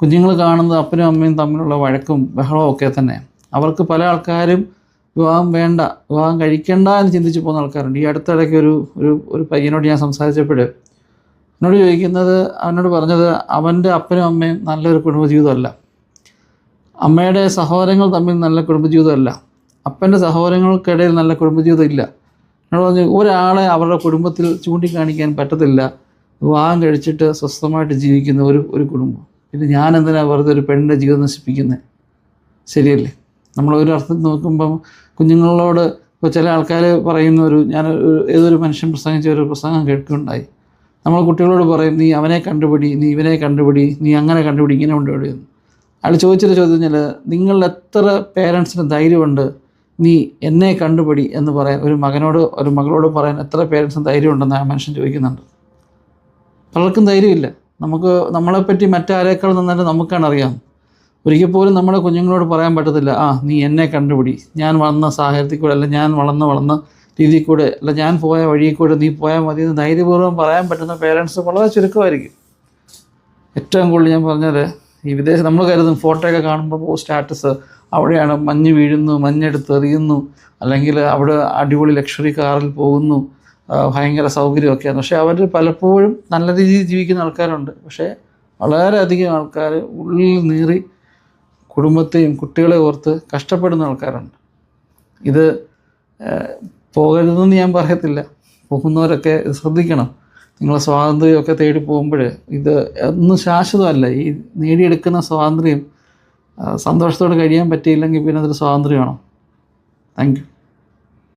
കുഞ്ഞുങ്ങൾ കാണുന്നത് അപ്പനും അമ്മയും തമ്മിലുള്ള വഴക്കും ബഹളവും ഒക്കെ തന്നെ. അവർക്ക് പല ആൾക്കാരും വിവാഹം വേണ്ട വിവാഹം കഴിക്കണ്ട എന്ന് ചിന്തിച്ച് പോകുന്ന ആൾക്കാരുണ്ട്. ഈ അടുത്തിടയ്ക്ക് ഒരു ഒരു ഒരു പയ്യനോട് ഞാൻ സംസാരിച്ചപ്പോൾ എന്നോട് ചോദിക്കുന്നത് അവനോട് പറഞ്ഞത് അവന്റെ അപ്പനും അമ്മയും നല്ലൊരു കുടുംബജീവിതമല്ല. അമ്മയുടെ സഹോദരങ്ങൾ തമ്മിൽ നല്ല കുടുംബജീവിതമല്ല. അപ്പന്റെ സഹോദരങ്ങൾക്കിടയിൽ നല്ല കുടുംബജീവിതം ഇല്ല എന്നോട് പറഞ്ഞു ഒരാളെ അവരുടെ കുടുംബത്തിൽ ചൂണ്ടിക്കാണിക്കാൻ പറ്റത്തില്ല. വിവാഹം കഴിച്ചിട്ട് സ്വസ്ഥമായിട്ട് ജീവിക്കുന്ന ഒരു ഒരു കുടുംബം. പിന്നെ ഞാൻ എന്തിനാണ് വെറുതെ ഒരു പെണ്ണിന്റെ ജീവിതം നശിപ്പിക്കുന്നത് ശരിയല്ലേ? നമ്മൾ ഒരു അർത്ഥം നോക്കുമ്പം കുഞ്ഞുങ്ങളോട് ഇപ്പോൾ ചില ആൾക്കാർ പറയുന്ന ഒരു ഞാൻ ഏതൊരു മനുഷ്യൻ പ്രസംഗിച്ച ഒരു പ്രസംഗം കേൾക്കുകയുണ്ടായി നമ്മൾ കുട്ടികളോട് പറയും നീ അവനെ കണ്ടുപിടി നീ ഇവനെ കണ്ടുപിടി നീ അങ്ങനെ കണ്ടുപിടി ഇങ്ങനെ കണ്ടുപിടി അയാൾ ചോദിച്ചൊരു ചോദ്യം കഴിഞ്ഞാൽ നിങ്ങൾ എത്ര പേരൻസിന് ധൈര്യമുണ്ട്? നീ എന്നെ കണ്ടുപിടി എന്ന് പറയാൻ ഒരു മകനോട് ഒരു മകളോട് പറയാൻ എത്ര പേരൻസിന് ധൈര്യമുണ്ടെന്ന് ആ മനുഷ്യൻ ചോദിക്കുന്നുണ്ട്. പലർക്കും ധൈര്യമില്ല. നമുക്ക് നമ്മളെപ്പറ്റി മറ്റാരേക്കാൾ നന്നായിട്ട് നമുക്കാണ് അറിയാം. ഒരിക്കൽ പോലും നമ്മുടെ കുഞ്ഞുങ്ങളോട് പറയാൻ പറ്റത്തില്ല ആ നീ എന്നെ കണ്ടുപിടി. ഞാൻ വളർന്ന സാഹചര്യത്തിൽ കൂടെ അല്ല ഞാൻ വളർന്ന് വളർന്ന രീതിയിൽ കൂടെ അല്ല ഞാൻ പോയ വഴിയിൽ കൂടെ നീ പോയാൽ മതി എന്ന് ധൈര്യപൂർവം പറയാൻ പറ്റുന്ന പേരൻസ് വളരെ ചുരുക്കമായിരിക്കും. ഏറ്റവും കൂടുതൽ ഞാൻ പറഞ്ഞത് ഈ വിദേശം നമ്മൾ കരുതും ഫോട്ടോയൊക്കെ കാണുമ്പോൾ സ്റ്റാറ്റസ് അവിടെയാണ് മഞ്ഞ് വീഴുന്നു മഞ്ഞെടുത്ത് എറിയുന്നു അല്ലെങ്കിൽ അവിടെ അടിപൊളി ലക്ഷറി കാറിൽ പോകുന്നു ഭയങ്കര സൗകര്യമൊക്കെയാണ്. പക്ഷേ അവർ പലപ്പോഴും നല്ല രീതിയിൽ ജീവിക്കുന്ന ആൾക്കാരുണ്ട്. പക്ഷേ വളരെയധികം ആൾക്കാർ ഉള്ളിൽ നീറി കുടുംബത്തെയും കുട്ടികളെ ഓർത്ത് കഷ്ടപ്പെടുന്ന ആൾക്കാരുണ്ട്. ഇത് പോകരുതെന്ന് ഞാൻ പറയത്തില്ല. പോകുന്നവരൊക്കെ ശ്രദ്ധിക്കണം. നിങ്ങളെ സ്വാതന്ത്ര്യമൊക്കെ തേടി പോകുമ്പോൾ ഇത് ഒന്നും ശാശ്വതമല്ല. ഈ നേടിയെടുക്കുന്ന സ്വാതന്ത്ര്യം സന്തോഷത്തോടെ കഴിയാൻ പറ്റിയില്ലെങ്കിൽ പിന്നെ അതൊരു സ്വാതന്ത്ര്യമാണോ? Thank you.